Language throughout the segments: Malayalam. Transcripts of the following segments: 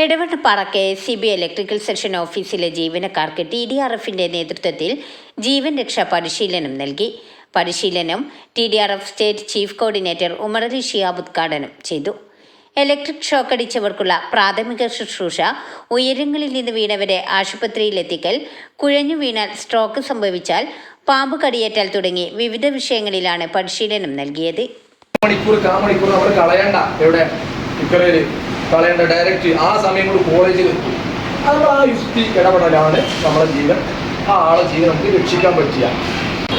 Edavannappara K S C B electrical section ഓഫീസിലെ ജീവനക്കാർക്ക് ടി ഡി ആർ എഫിന്റെ നേതൃത്വത്തിൽ ജീവൻ രക്ഷാ പരിശീലനം നൽകി. പരിശീലനം T D R F state chief coordinator Umarali Shiyab ഉദ്ഘാടനം ചെയ്തു. ഇലക്ട്രിക് ഷോക്ക് അടിച്ചവർക്കുള്ള പ്രാഥമിക ശുശ്രൂഷ ഉയരങ്ങളിൽ നിന്ന് വീണവരെ ആശുപത്രിയിലെത്തിക്കൽ കുഴഞ്ഞു വീണാൽ സ്ട്രോക്ക് സംഭവിച്ചാൽ പാമ്പ് കടിയേറ്റാൽ തുടങ്ങി വിവിധ വിഷയങ്ങളിലാണ് പരിശീലനം നൽകിയത്. മണിക്കൂർ കളയേണ്ട. ഡയറക്റ്റ് ആ സമയം കൂടി കോളേജിൽ എത്തും. നമ്മൾ ആ യുക്തി ഇടപെടലാണ് നമ്മുടെ ജീവൻ. ആ ആളെ ജീവൻ നമുക്ക് രക്ഷിക്കാൻ പറ്റിയ.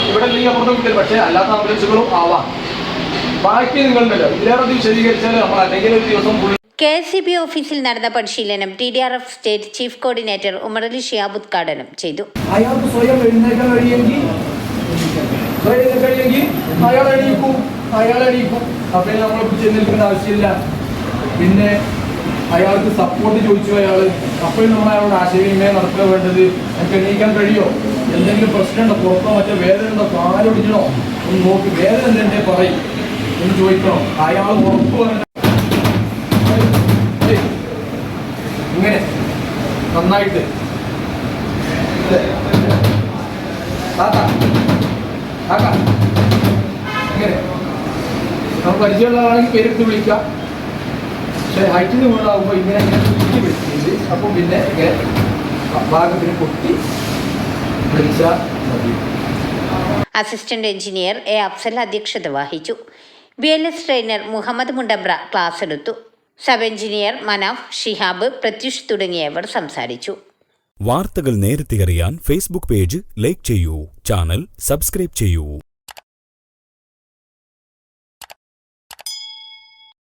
ഇവിടെ അല്ലെങ്കിൽ അപ്പുറത്ത് കിട്ടില്ല പക്ഷേ അല്ലാത്ത ആംബുലൻസുകളും ആവാം. ബാക്കി നിങ്ങളുണ്ടല്ലോ ഇതിലേറെ വിശദീകരിച്ചാൽ നമ്മൾ അല്ലെങ്കിൽ ഒരു ദിവസം കെ എസ് സി ബി ഓഫീസിൽ നടന്ന പരിശീലനം T D R F state chief coordinator Umarali Shiyab ഉദ്ഘാടനം ചെയ്തു. അയാൾക്ക് സ്വയം എഴുന്നേക്കാൻ കഴിയുമെങ്കിൽ സ്വയം കഴിയുമെങ്കിൽ അയാൾ എണീക്കും. അയാൾ എണീക്കും. അപ്പം നമ്മൾ ചെന്നിരിക്കേണ്ട ആവശ്യമില്ല. പിന്നെ അയാൾക്ക് സപ്പോർട്ട് ചോദിച്ചു അയാൾ അപ്പോഴും നമ്മൾ അയാളോട് ആശയവിനിമയം നടത്തുക വേണ്ടത് എനിക്ക് എണീക്കാൻ കഴിയോ? എന്തെങ്കിലും പ്രശ്നമുണ്ടോ പുറത്തോ മറ്റോ വേദന ഉണ്ടോ? കാലൊടിക്കണോ ഒന്ന് നോക്കി. വേദന എന്തെങ്കിലും പറയും. എന്ന് ചോദിക്കണം. അയാൾ ഉറപ്പ് പറഞ്ഞ ഇങ്ങനെ. നന്നായിട്ട്. നമുക്ക് പരിചയമുള്ള ആളാണെങ്കിൽ പേരിട്ട് വിളിക്കാം. പക്ഷേ ഹൈറ്റിന് വീണാകുമ്പോൾ ഇങ്ങനെ ഇങ്ങനെ കുത്തി വെച്ചിട്ട് അപ്പം പിന്നെ ഇങ്ങനെ ഭാഗത്തിന് പൊട്ടി പിടിച്ചാൽ മതി. അസിസ്റ്റന്റ് എഞ്ചിനീയർ എ അഫ്സൽ അധ്യക്ഷത വഹിച്ചു. B L S trainer Muhammad Mundabra class എടുത്തു. സബ് എഞ്ചിനീയർ മനാഫ് ഷിഹാബ് പ്രത്യുഷ് തുടങ്ങിയവർ സംസാരിച്ചു. വാർത്തകൾ നേരത്തെ അറിയാൻ ഫേസ്ബുക്ക് പേജ് ലൈക്ക് ചെയ്യൂ. ചാനൽ സബ്സ്ക്രൈബ് ചെയ്യൂ.